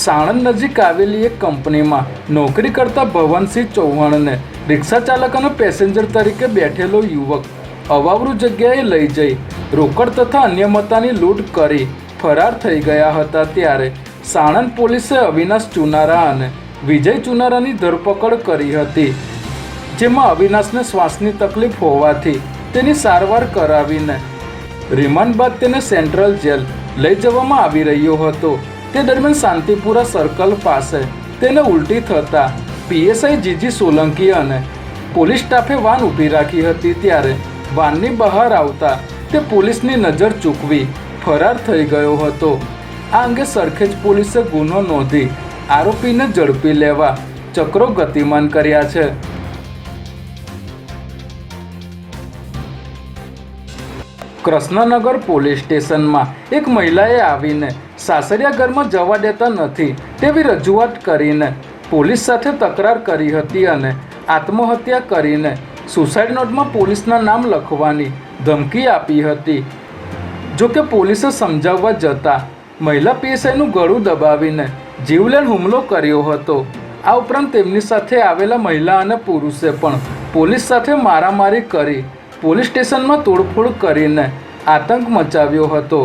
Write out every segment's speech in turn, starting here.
સાણંદ નજીક આવેલી એક કંપનીમાં નોકરી કરતા ભવનસિંહ ચૌહાણને રિક્ષા ચાલક અને પેસેન્જર તરીકે બેઠેલો યુવક અવાવરૂ જગ્યાએ લઈ જઈ રોકડ તથા અન્ય મતાની લૂંટ કરી ફરાર થઈ ગયા હતા ત્યારે સાણંદ પોલીસે અવિનાશ ચુનારા અને વિજય ચુનારાની ધરપકડ કરી હતી, જેમાં અવિનાશને શ્વાસની તકલીફ હોવાથી તેની સારવાર કરાવીને રિમાન્ડ બાદ તેને સેન્ટ્રલ જેલ લઈ જવામાં આવી રહ્યો હતો. તે દરમિયાન શાંતિપુરા સર્કલ પાસે તેને ઉલટી થતાં પીએસઆઈ જીજી સોલંકી અને પોલીસ સ્ટાફે વાન ઊભી રાખી હતી ત્યારે વાનની બહાર આવતા તે પોલીસની નજર ચૂકવી ફરાર થઈ ગયો હતો. આ અંગે સરખેજ પોલીસે ગુનો નોંધી આરોપીને ઝડપી લેવા ચક્રો ગતિમાન કર્યા છે. કૃષ્ણનગર પોલીસ સ્ટેશનમાં એક મહિલાએ આવીને સાસરિયા ઘરમાં જવા દેતા નથી તેવી રજૂઆત કરીને પોલીસ સાથે તકરાર કરી હતી અને આત્મહત્યા કરીને સુસાઇડ નોટમાં પોલીસના નામ લખવાની ધમકી આપી હતી. જોકે પોલીસે સમજાવવા જતાં મહિલા પીએસઆઈનું ગળું દબાવીને જીવલેણ હુમલો કર્યો હતો. આ ઉપરાંત તેમની સાથે આવેલા મહિલા અને પુરુષે પણ પોલીસ સાથે મારામારી કરી પોલીસ સ્ટેશનમાં તોડફોડ કરીને આતંક મચાવ્યો હતો.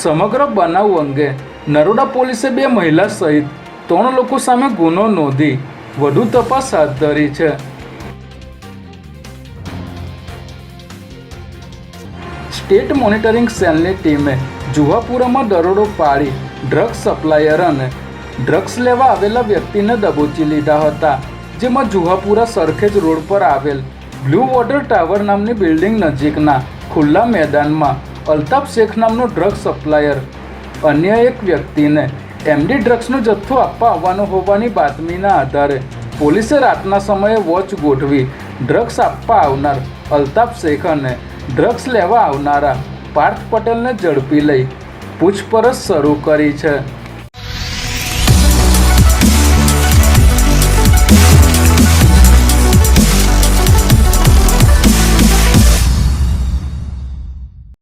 સમગ્ર બનાવ અંગે નરોડા પોલીસે બે મહિલા સહિત ત્રણ લોકો સામે ગુનો નોંધી વધુ તપાસ હાથ ધરી છે. સ્ટેટ મોનિટરિંગ સેલની ટીમે જુહાપુરામાં દરોડો પાડી ડ્રગ્સ સપ્લાયર અને ડ્રગ્સ લેવા આવેલા વ્યક્તિને દબોચી લીધા હતા, જેમાં જુહાપુરા સરખેજ રોડ પર આવેલ બ્લુ વોટર ટાવર નામની બિલ્ડિંગ નજીકના ખુલ્લા મેદાનમાં અલ્તાફ શેખ નામનો ડ્રગ સપ્લાયર અન્ય એક વ્યક્તિને એમડી ડ્રગ્સનો જથ્થો આપવા આવવાનો હોવાની બાતમીના આધારે પોલીસે રાતના સમયે વોચ ગોઠવી ડ્રગ્સ આપવા આવનાર અલ્તાફ શેખ અને ડ્રગ્સ લેવા આવનારા પાર્થ પટેલને ઝડપી લઈ પૂછપરછ શરૂ કરી છે.